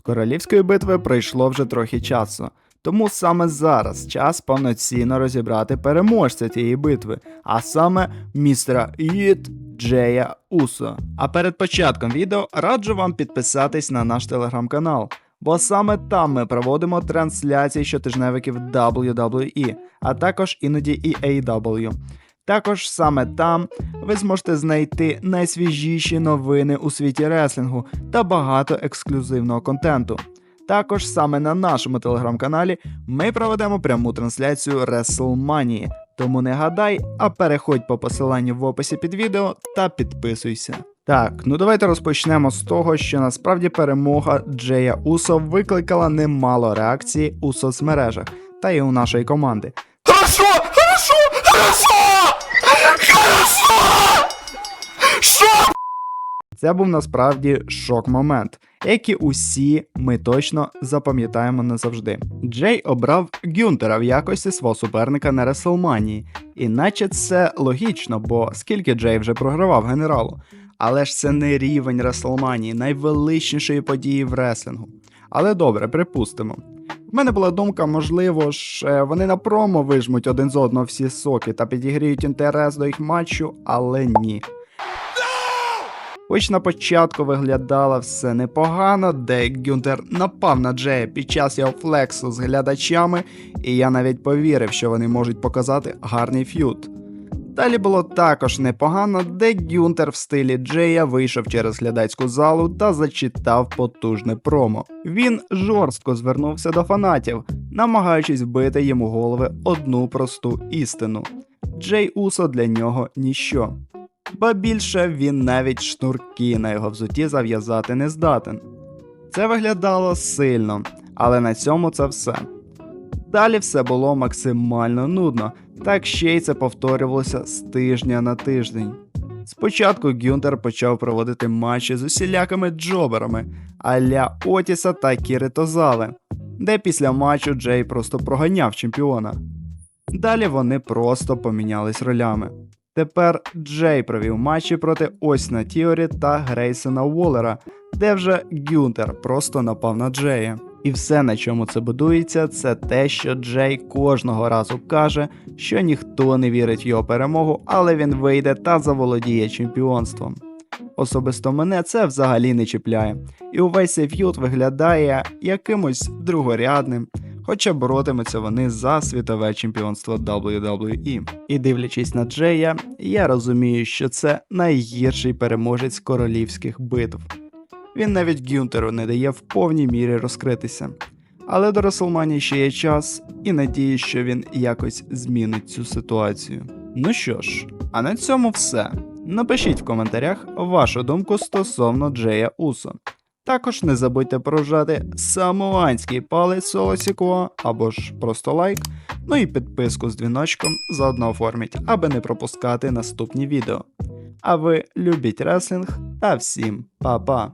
Королівської битви пройшло вже трохи часу. Тому саме зараз час повноцінно розібрати переможця цієї битви, а саме містера Іт Джея Усо. А перед початком відео раджу вам підписатись на наш телеграм-канал, бо саме там ми проводимо трансляції щотижневиків WWE, а також іноді і AEW. Також саме там ви зможете знайти найсвіжіші новини у світі реслінгу та багато ексклюзивного контенту. Також саме на нашому телеграм-каналі ми проведемо пряму трансляцію WrestleMania. Тому не гадай, а переходь по посиланню в описі під відео та підписуйся. Так, ну давайте розпочнемо з того, що насправді перемога Джея Усо викликала немало реакцій у соцмережах та й у нашої команди. Хорошо! Це був насправді шок-момент, який усі ми точно запам'ятаємо назавжди. Джей обрав Гюнтера в якості свого суперника на Реслманії, іначе це логічно, бо скільки Джей вже програвав генералу. Але ж це не рівень Реслманії, найвеличнішої події в реслінгу. Але добре, припустимо. В мене була думка, можливо ж, е, вони на промо вижмуть один з одного всі соки та підігріють інтерес до їх матчу, але ні. Хоч на початку виглядало все непогано, де Гюнтер напав на Джея під час його флексу з глядачами, і я навіть повірив, що вони можуть показати гарний ф'ют. Далі було також непогано, де Гюнтер в стилі Джея вийшов через глядацьку залу та зачитав потужне промо. Він жорстко звернувся до фанатів, намагаючись вбити йому голови одну просту істину. Джей Усо для нього ніщо. Ба більше він навіть шнурки на його взуті зав'язати не здатен. Це виглядало сильно, але на цьому це все. Далі все було максимально нудно, так ще й це повторювалося з тижня на тиждень. Спочатку Гюнтер почав проводити матчі з усілякими джоберами аля Отіса та Кіри Тозали, де після матчу Джей просто проганяв чемпіона. Далі вони просто помінялись ролями. Тепер Джей провів матчі проти Осіна Тіорі та Грейсона Уоллера, де вже Гюнтер просто напав на Джея. І все, на чому це будується, це те, що Джей кожного разу каже, що ніхто не вірить в його перемогу, але він вийде та заволодіє чемпіонством. Особисто мене це взагалі не чіпляє, і увесь цей ф'ют виглядає якимось другорядним, хоча боротимуться вони за світове чемпіонство WWE. І дивлячись на Джея, я розумію, що це найгірший переможець королівських битв. Він навіть Гюнтеру не дає в повній мірі розкритися. Але до Реслманії ще є час, і надію, що він якось змінить цю ситуацію. Ну що ж, а на цьому все. Напишіть в коментарях вашу думку стосовно Джея Усо. Також не забудьте прожати самуанський палець Солосікова або ж просто лайк, ну і підписку з дзвіночком заодно оформіть, аби не пропускати наступні відео. А ви любіть реслінг та всім па-па!